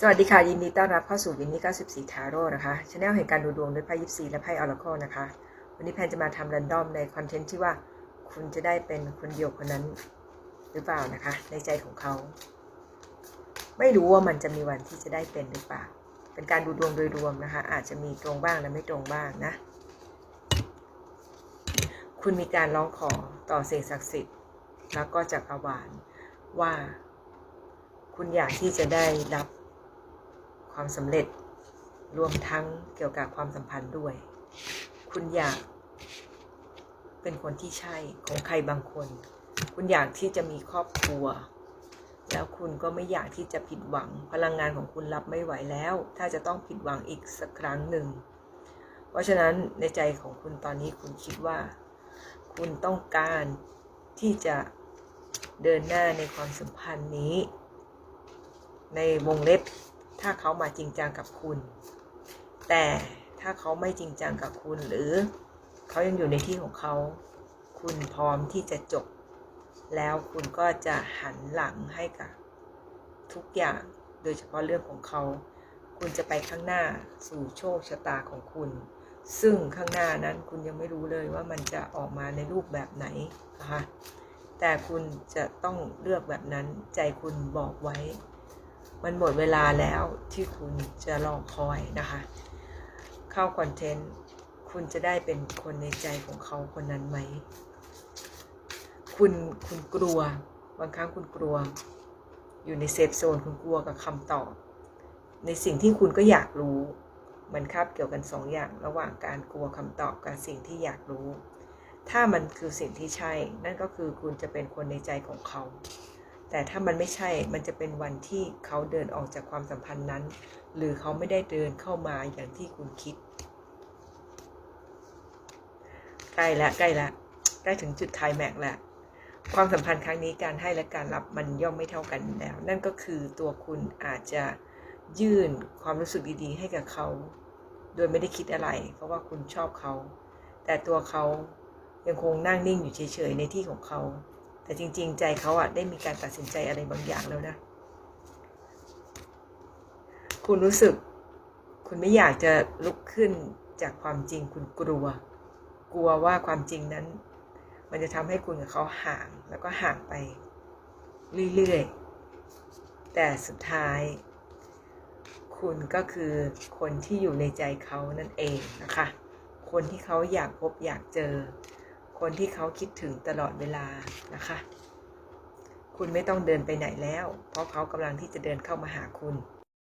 สวัสดีค่ะ ยินดีต้อนรับเข้าสู่วินนี่94 ทาโร่นะคะช anel แห่งการดูดวงด้วยไพ่ยิปซีและไพ่ออร์เคิลนะคะ วันนี้แพนจะมาทำรันดอมในคอนเทนต์ที่ว่าคุณจะได้เป็นคนเดียวคนนั้นหรือเปล่านะคะ ในใจของเขา ไม่รู้ว่ามันจะมีวันที่จะได้เป็นหรือเปล่า เป็นการดูดวงโดยรวมนะคะ อาจจะมีตรงบ้างและไม่ตรงบ้างนะ คุณมีการร้องขอต่อสิ่งศักดิ์สิทธิ์ แล้วก็จักรวาลว่า คุณอยากที่จะได้รับ ความสำเร็จรวมทั้งเกี่ยวกับความสัมพันธ์ด้วย คุณอยาก เป็นคนที่ใช่ของใครบางคน คุณอยากที่จะมีครอบครัว แล้วคุณก็ไม่อยากที่จะผิดหวัง พลังงานของคุณรับไม่ไหวแล้ว ถ้าจะต้องผิดหวังอีกสักครั้งหนึ่ง เพราะฉะนั้นในใจของคุณตอนนี้คุณคิดว่า คุณต้องการที่จะเดินหน้าในความสัมพันธ์นี้ ในวงเล็บ ถ้าเขามาจริงจังกับคุณ แต่ถ้าเขาไม่จริงจังกับคุณ หรือเขายังอยู่ในที่ของเขา คุณพร้อมที่จะจบ แล้วคุณก็จะหันหลังให้กับทุกอย่างโดยเฉพาะเรื่องของเขา คุณจะไปข้างหน้าสู่โชคชะตาของคุณ ซึ่งข้างหน้านั้นคุณยังไม่รู้เลยว่ามันจะออกมาในรูปแบบไหนนะคะแต่คุณจะต้องเลือกแบบนั้นใจคุณบอกไว้ มันหมดเวลาแล้วที่คุณจะรอคอยนะคะ เข้าคอนเทนต์คุณจะได้เป็นคนในใจของเขาคนนั้นไหม คุณคุณกลัว บางครั้งคุณกลัว อยู่ในเซฟโซนคุณกลัวกับคำตอบ ในสิ่งที่คุณก็อยากรู้ มันคาบเกี่ยวกันสองอย่างระหว่างการกลัวคำตอบกับสิ่งที่อยากรู้ ถ้ามันคือสิ่งที่ใช่ นั่นก็คือคุณจะเป็นคนในใจของเขา แต่ถ้ามันไม่ใช่ มันจะเป็นวันที่เขาเดินออกจากความสัมพันธ์นั้น หรือเขาไม่ได้เดินเข้ามาอย่างที่คุณคิด ใกล้ล้วใกล้ล้วใกล้ถึงจุดไคลายแม็กแล้วความสัมพันธ์ครั้งนี้การให้และการรับมันย่อมไม่เท่ากันแล้ว นั่นก็คือตัวคุณอาจจะยื่นความรู้สึกดีๆ ให้กับเขา โดยไม่ได้คิดอะไร เพราะว่าคุณชอบเขา แต่ตัวเขายังคงนั่งนิ่งอยู่เฉยๆในที่ของเขา แต่จริง ๆ ใจเขาอะได้มีการตัดสินใจอะไรบางอย่างแล้วนะ คุณรู้สึก คุณไม่อยากจะลุกขึ้นจากความจริงคุณกลัว กลัวว่าความจริงนั้น มันจะทำให้คุณกับเขาห่างแล้วก็ห่างไป เรื่อยๆ แต่สุดท้าย คุณก็คือคนที่อยู่ในใจเขานั่นเองนะคะ คนที่เขาอยากพบอยากเจอ คนที่เขาคิดถึงตลอดเวลานะคะ คุณไม่ต้องเดินไปไหนแล้ว เพราะเขากำลังที่จะเดินเข้ามาหาคุณ